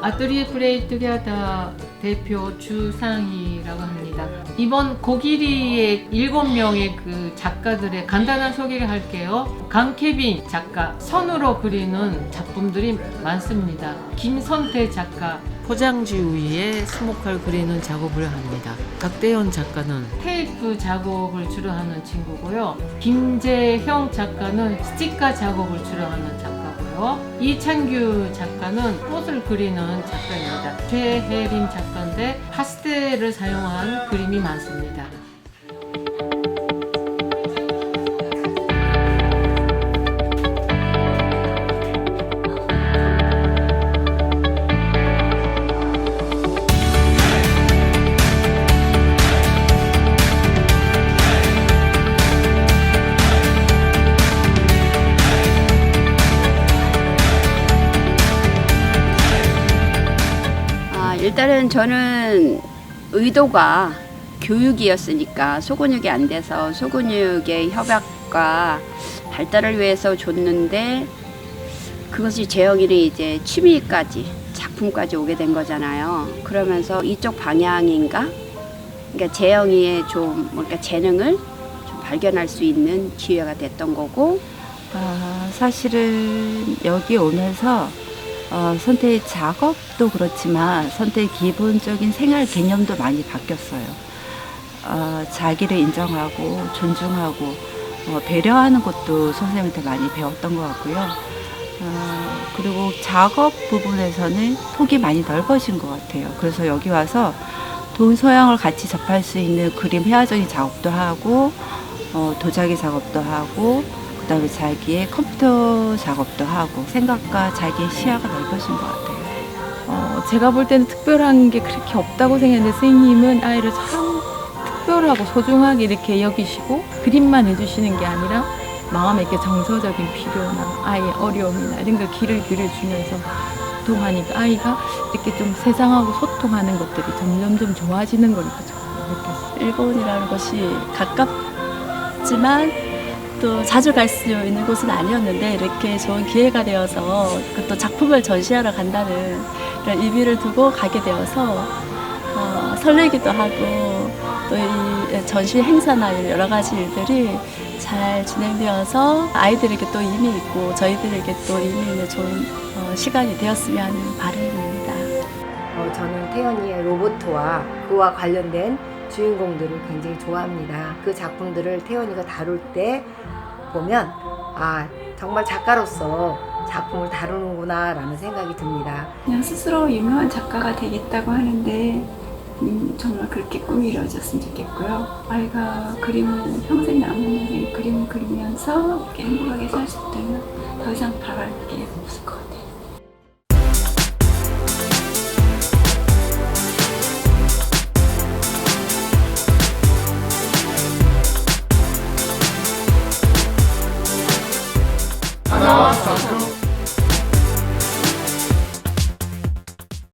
아토리에 플레이 투게더 대표 주상희라고 합니다. 이번 고기리의 일곱 명의 그 작가들의 간단한 소개를 할게요. 강케빈 작가 선으로 그리는 작품들이 많습니다. 김선태 작가 포장지 위에 수목할 그리는 작업을 합니다. 박대현 작가는 테이프 작업을 주로 하는 친구고요. 김재형 작가는 스티커 작업을 주로 하는 작가 고요. 이창규 작가는 꽃을 그리는 작가입니다. 최혜림 작가인데 파스텔을 사용한 그림이 많습니다. 일단은 저는 의도가 교육이었으니까 소근육이 안 돼서 소근육의 협약과 발달을 위해서 줬는데 그것이 재영이는 이제 취미까지 작품까지 오게 된 거잖아요. 그러면서 이쪽 방향인가? 그러니까 재영이의 좀 뭔가 재능을 좀 발견할 수 있는 기회가 됐던 거고 아, 사실은 여기 오면서 어, 선택 작업도 그렇지만 선택 기본적인 생활 개념도 많이 바뀌었어요. 어, 자기를 인정하고 존중하고 어, 배려하는 것도 선생님한테 많이 배웠던 것 같고요. 어, 그리고 작업 부분에서는 폭이 많이 넓어진 것 같아요. 그래서 여기 와서 동서양을 같이 접할 수 있는 그림 회화적인 작업도 하고 어, 도자기 작업도 하고 그다음에 자기의 컴퓨터 작업도 하고 생각과 자기의 시야가 넓어진 것 같아요. 어, 제가 볼 때는 특별한 게 그렇게 없다고 생각했는데 선생님은 아이를 참 특별하고 소중하게 이렇게 여기시고 그림만 해주시는 게 아니라 마음에 이렇게 정서적인 필요나 아이의 어려움이나 이런 걸 길을 그려주면서 소통하니까 아이가 이렇게 좀 세상하고 소통하는 것들이 점점점 좋아지는 걸 느꼈어요. 일본이라는 것이 가깝지만 또 자주 갈 수 있는 곳은 아니었는데 이렇게 좋은 기회가 되어서 그또 작품을 전시하러 간다는 그런 의미를 두고 가게 되어서 어, 설레기도 하고 또 이 전시 행사나 여러 가지 일들이 잘 진행되어서 아이들에게 또 의미 있고 저희들에게 또 의미 있는 좋은 어, 시간이 되었으면 하는 바람입니다. 어, 저는 태연이의 로보트와 그와 관련된 주인공들을 굉장히 좋아합니다. 그 작품들을 태연이가 다룰 때 보면 아 정말 작가로서 작품을 다루는구나라는 생각이 듭니다. 그냥 스스로 유명한 작가가 되겠다고 하는데 음, 정말 그렇게 꿈이 이루어졌으면 좋겠고요. 아이가 그림을 평생 남은 그림을 그리면서 이렇게 행복하게 살 수 있다면 더 이상 바랄 게 없을 것 같아요.